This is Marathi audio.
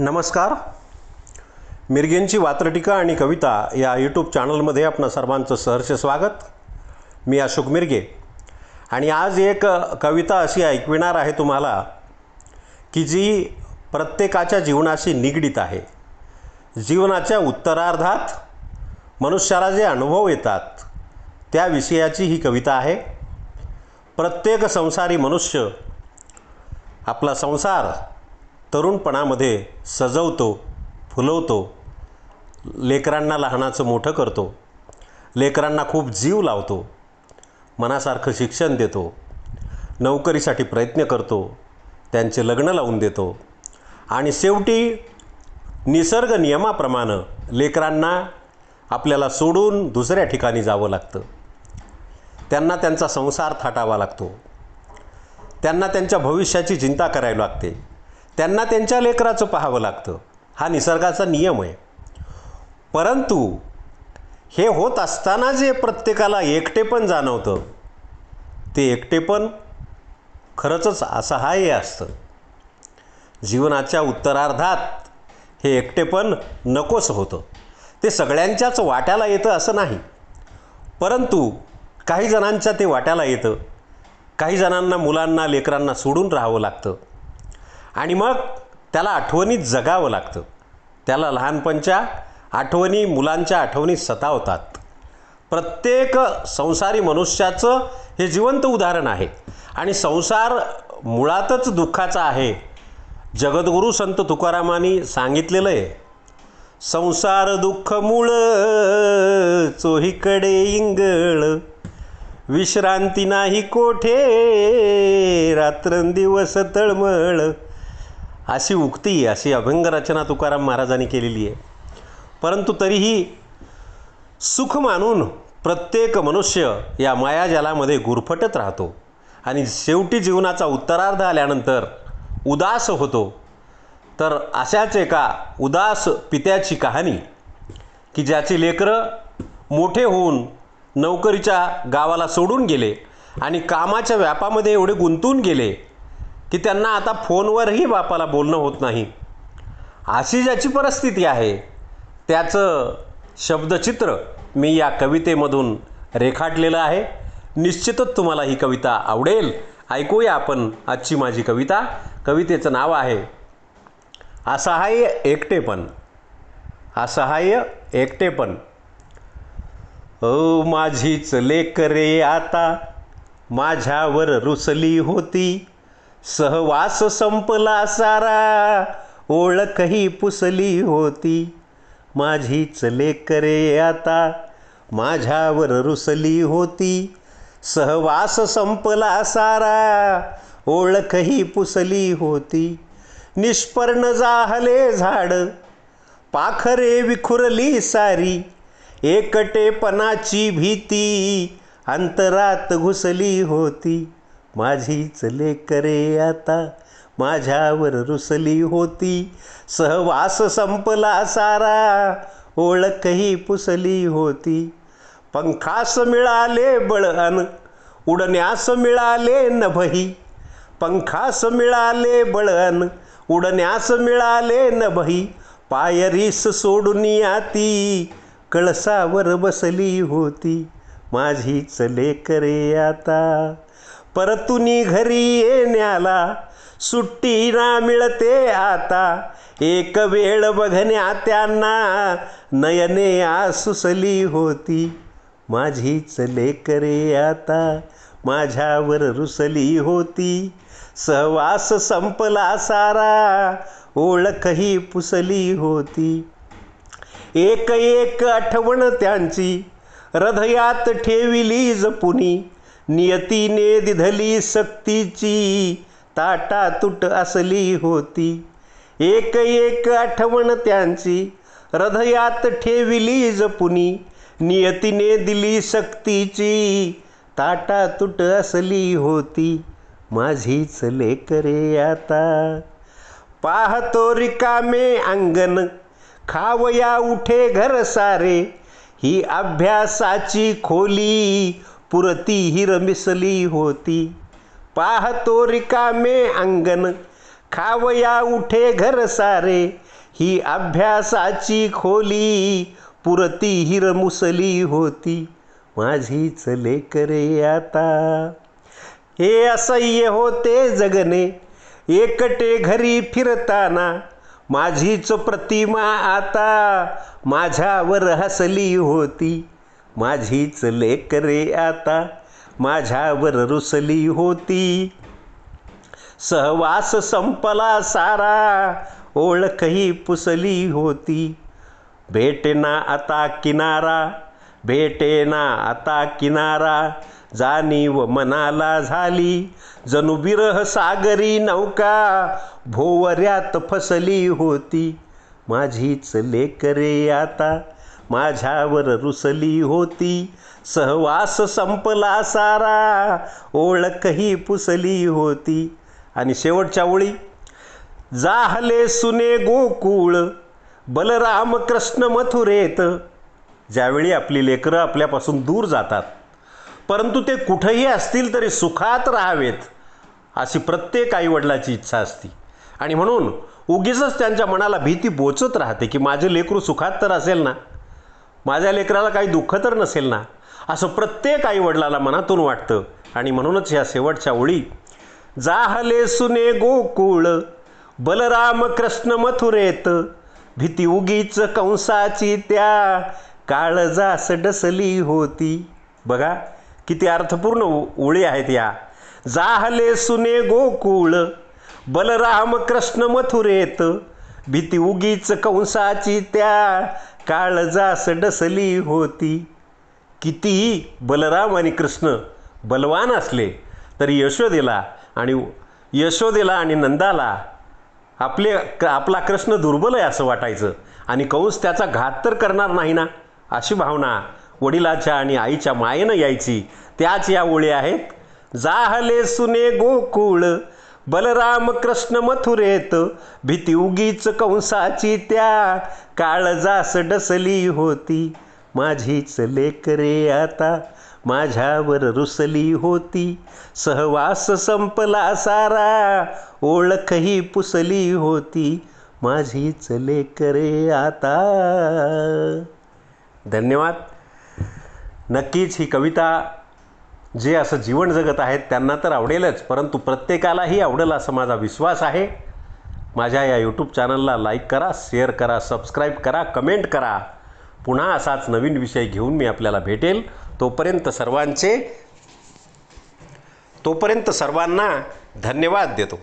नमस्कार. मिरगेंची वात्रटिका आणि कविता या यूट्यूब चॅनलमध्ये आपणा सर्वांचं सहर्ष स्वागत. मी अशोक मिरगे. आणि आज एक कविता अशी ऐकविणार आहे तुम्हाला की जी प्रत्येकाच्या जीवनाशी निगडीत आहे. जीवनाच्या उत्तरार्धात मनुष्याला जे अनुभव येतात त्या विषयाची ही कविता आहे. प्रत्येक संसारी मनुष्य आपला संसार तरुणपणामध्ये सजवतो फुलवतो लेकरांना लहानाचं मोठं करतो लेकरांना खूप जीव लावतो मनासारखं शिक्षण देतो नोकरीसाठी प्रयत्न करतो त्यांचे लग्न लावून देतो. आणि शेवटी निसर्ग नियमाप्रमाणे लेकरांना आपल्याला सोडून दुसऱ्या ठिकाणी जावं लागतं. त्यांना त्यांचा संसार थाटावा लागतो. त्यांना त्यांच्या भविष्याची चिंता करावी लागते. त्यांना त्यांच्या लेकराचं पाहावं लागतं. हा निसर्गाचा नियम आहे. परंतु हे होत असताना जे प्रत्येकाला एकटेपण जाणवतं ते एकटेपण खरंच असहाय्य असतं. जीवनाच्या उत्तरार्धात हे एकटेपण नकोस होतं. ते सगळ्यांच्याच वाट्याला येतं असं नाही. परंतु काही जणांच्या ते वाट्याला येतं. काही जणांना मुलांना लेकरांना सोडून राहावं लागतं. आणि मग त्याला आठवणीत जगावं लागतं. त्याला लहानपणच्या आठवणी मुलांच्या आठवणी सतावतात. प्रत्येक संसारी मनुष्याचं हे जिवंत उदाहरण आहे. आणि संसार मुळातच दुःखाचा आहे. जगद्गुरू संत तुकारामांनी सांगितलेलं आहे संसार दुःख मूळ चोहीकडे इंगळ. विश्रांती नाही कोठे रात्रंदिवस तळमळ. अशी उक्ती अशी अभंगरचना तुकाराम महाराजांनी केलेली आहे. परंतु तरीही सुख मानून प्रत्येक मनुष्य या मायाजालामध्ये गुरफटत राहतो आणि शेवटी जीवनाचा उत्तरार्ध आल्यानंतर उदास होतो. तर अशाच एका उदास पित्याची कहाणी की ज्याची लेकरं मोठे होऊन नोकरीच्या गावाला सोडून गेले आणि कामाच्या व्यापामध्ये एवढे गुंतून गेले की त्यांना आता फोनवरही बापाला बोलणं होत नाही. अशी ज्याची परिस्थिती आहे त्याचं शब्दचित्र मी या कवितेमधून रेखाटलेलं आहे. निश्चितच तुम्हाला ही कविता आवडेल. ऐकूया आपण आजची माझी कविता. कवितेचं नाव आहे असहाय्य एकटेपण. असहाय्य एकटेपण. ओ माझीच लेकरे आता माझ्यावर रुसली होती. सहवास संपला सारा. ओळखही पुसली होती. माझी चले करे आता. माझ्यावर रुसली होती. सहवास संपला सारा. ओळखही पुसली होती. निष्पर्ण जाहले झाड. पाखरे विखुरली सारी. एकटेपणाची भीती अंतरात घुसली होती. माझीच लेकरे आता. माझ्यावर रुसली होती. सहवास संपला सारा. ओळखही पुसली होती. पंखास मिळाले बळअन उडण्यास मिळाले नभही. पंखास मिळाले बळअन उडण्यास मिळाले नभही. पायरीस सोडून आती कळसावर बसली होती. माझीच लेकरे आता. परतुनी घरी येण्याला. सुट्टी ना मिळते आता. एक वेळ बघण्या त्यांना. नयने आसुसली होती. माझीच लेकरे आता. माझ्यावर रुसली होती. सहवास संपला सारा. ओळखही पुसली होती. एक एक आठवण त्यांची. हृदयात ठेविली जपुनी नियतीने दिधली सक्तीची ताटा तुट असली होती. एक एक आठवण त्यांची हृदयात ठेविली जपुनी. नियतीने दिली सक्तीची ताटा तुट असली होती. माझीच लेकरे आता. पाहतो रिकामे अंगण खावया उठे घर सारे. ही अभ्यासाची खोली पुरती ही रमिसली होती. पाहतो रिकामे अंगण खावया उठे घर सारे. ही अभ्यासाची खोली पुरती ही रमुसली होती. माझी चले करे आता. हे असह्य होते जगणे एकटे घरी फिरताना. माझीच प्रतिमा आता माझ्यावर हसली होती. माझीच लेकरे आता. माझ्यावर रुसली होती. सहवास संपला सारा. ओळखही पुसली होती. भेटेना आता किनारा. भेटेना आता किनारा. जाणीव मनाला झाली. जणू विरह सागरी नौका. भोवऱ्यात फसली होती. माझीच लेकरे आता. माझ्यावर रुसली होती. सहवास संपला सारा. ओळखही पुसली होती. आणि शेवटच्या ओळी. जाहले सुने गोकुळ बलराम कृष्ण मथुरेत. ज्यावेळी आपली लेकरं आपल्यापासून दूर जातात. परंतु ते कुठंही असतील तरी सुखात राहावेत अशी प्रत्येक आईवडिलाची इच्छा असती. आणि म्हणून उगीचच त्यांच्या मनाला भीती बोचत राहते की माझे लेकरू सुखात तर असेल ना? माझ्या लेकराला काही दुःख तर नसेल ना? असं प्रत्येक आईवडिलाला मनातून वाटतं. आणि म्हणूनच ह्या शेवटच्या ओळी जाहले सुने गोकुळ बलराम कृष्ण मथुरेत भीती उगीच कंसाची त्या काळजास डसली होती. बघा किती अर्थपूर्ण ओळी आहेत या. जाहले सुने गोकुळ बलराम कृष्ण मथुरेत भीती उगीच कंसाची त्या काळजास डसली होती. कितीही बलराम आणि कृष्ण बलवान असले तरी यशोदेला आणि यशोदेला आणि नंदाला आपले क आपला कृष्ण दुर्बल आहे असं वाटायचं. आणि कंस त्याचा घात तर करणार नाही ना? अशी भावना वडिलाच्या आणि आईच्या मायेनं यायची. त्याच या ओळी आहेत. जाहले सुने गोकुळ बलराम कृष्ण मथुरेत भीती उगीच कंसाची त्या. काळजास डसली होती माझीच लेकरे आता माझ्यावर रुसली होती. सहवास संपला सारा ओळखही पुसली होती माझीच लेकरे आता. धन्यवाद. नक्कीच ही कविता जे असं जीवन जगत आहेत त्यांना तर आवडेलच परंतु प्रत्येकालाही आवडेल असा माझा विश्वास आहे. माझ्या या यूट्यूब चॅनलला लाईक करा शेअर करा सबस्क्राईब करा कमेंट करा. पुन्हा असाच नवीन विषय घेऊन मी आपल्याला भेटेल. तोपर्यंत सर्वांचे तोपर्यंत सर्वांना धन्यवाद देतो.